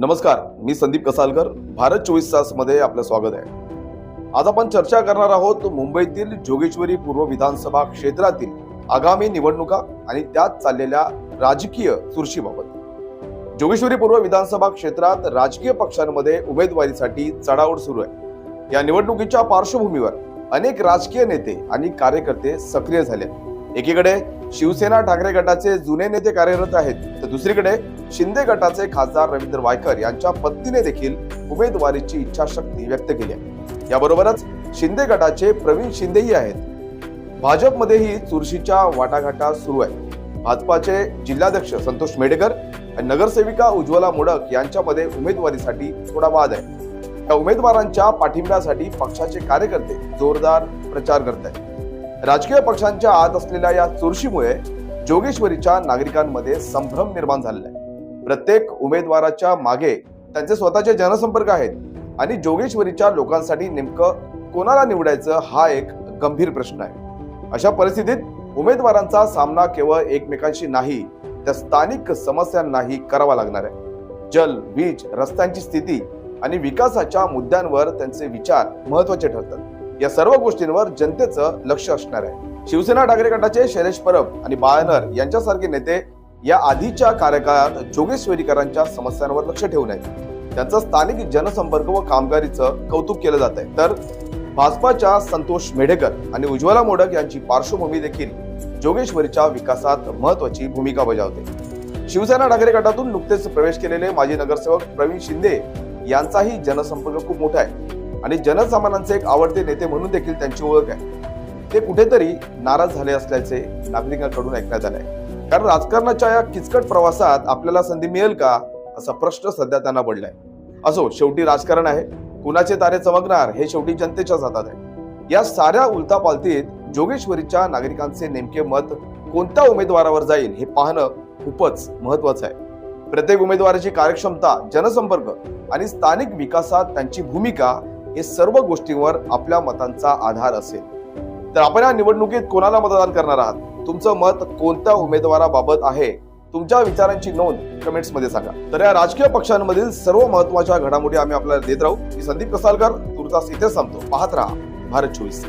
नमस्कार मी संदीप कसालकर. भारत चोवीस तासमध्ये आपलं स्वागत आहे. आज आपण चर्चा करणार आहोत मुंबईतील जोगेश्वरी पूर्व विधानसभा क्षेत्रातील आगामी निवडणुका आणि त्यात चाललेल्या राजकीय चुरशीबाबत. जोगेश्वरी पूर्व विधानसभा क्षेत्रात राजकीय पक्षांमध्ये उमेदवारीसाठी चढाओढ सुरू आहे. या निवडणुकीच्या पार्श्वभूमीवर अनेक राजकीय नेते आणि कार्यकर्ते सक्रिय झाले एकीकडे शिवसेना ठाकरे गटाचे जुने नेते कार्यरत आहेत. तर दुसरीकडे शिंदे गटाचे खासदार रवींद्र वायकर यांच्या पत्नीने देखील उमेदवारीची इच्छाशक्ती व्यक्त केली आहे. याबरोबरच शिंदे गटाचे प्रवीण शिंदेही आहेत. भाजपमध्येही चुरशीच्या वाटाघाटा सुरू आहे भाजपाचे जिल्हाध्यक्ष संतोष मेडेकर आणि नगरसेविका उज्ज्वला मोडक यांच्यामध्ये उमेदवारीसाठी थोडा वाद आहे. या उमेदवारांच्या पाठिंब्यासाठी पक्षाचे कार्यकर्ते जोरदार प्रचार करत आहेत राजकीय पक्षांच्या आत असलेल्या या चुरशीमुळे जोगेश्वरीच्या नागरिकांमध्ये संभ्रम निर्माण झालेला आहे. प्रत्येक उमेदवाराच्या मागे त्यांचे स्वतःचे जनसंपर्क आहेत आणि जोगेश्वरीच्या लोकांसाठी नेमकं कोणाला निवडायचं हा एक गंभीर प्रश्न आहे. अशा परिस्थितीत उमेदवारांचा सामना केवळ एकमेकांशी नाही तर स्थानिक समस्यांनाही करावा लागणार आहे. जल वीज रस्त्यांची स्थिती आणि विकासाच्या मुद्द्यांवर त्यांचे विचार महत्त्वाचे ठरतात. या सर्व गोष्टींवर जनतेचं लक्ष असणार आहे. शिवसेना ठाकरे गटाचे शैलेश परब आणि बाळनर यांच्यासारखे नेते या आधीच्या कार्यकाळात जोगेश्वरीकरांच्या समस्यांवर लक्ष ठेवून आहेत. त्यांचं स्थानिक जनसंपर्क व कामगारीचं कौतुक केलं जात आहे. तर भाजपाच्या संतोष मेढेकर आणि उज्ज्वला मोडक यांची पार्श्वभूमी देखील जोगेश्वरीच्या विकासात महत्वाची भूमिका बजावते. शिवसेना ठाकरे गटातून नुकतेच प्रवेश केलेले माजी नगरसेवक प्रवीण शिंदे यांचाही जनसंपर्क खूप मोठा आहे. आणि जनसामान्यांचे एक आवडते नेते म्हणून देखील त्यांची ओळख आहे. ते कुठेतरी नाराज झाले असल्याचे नागरिकांकडून ऐकण्यात आले कारण राजकारणाच्या या किचकट प्रवासात आपल्याला संधी मिळेल का? असा प्रश्न सध्या त्यांना पडलाय. असो शेवटी राजकारण आहे. कुणाचे तारे चमकणार हे शेवटी जनतेच्या हातात आहे. या साऱ्या उलतापालतीत जोगेश्वरीच्या नागरिकांचे नेमके मत कोणत्या उमेदवारावर जाईल हे पाहणं खूपच महत्वाचं आहे. प्रत्येक उमेदवाराची कार्यक्षमता जनसंपर्क आणि स्थानिक विकासात त्यांची भूमिका हे सर्व गोष्टींवर आपल्या मतांचा आधार असेल. तर आपण या निवडणुकीत कोणाला मतदान करणार आहात? तुमचं मत कोणत्या उमेदवाराबाबत आहे? तुमच्या विचारांची नोंद कमेंट्समध्ये सांगा. तर या राजकीय पक्षांमधील सर्व महत्त्वाच्या घडामोडी आम्ही आपल्याला देत राहू. मी संदीप कसालकर तुर्तास इथे संपतो पाहत राहा भारत चोवीस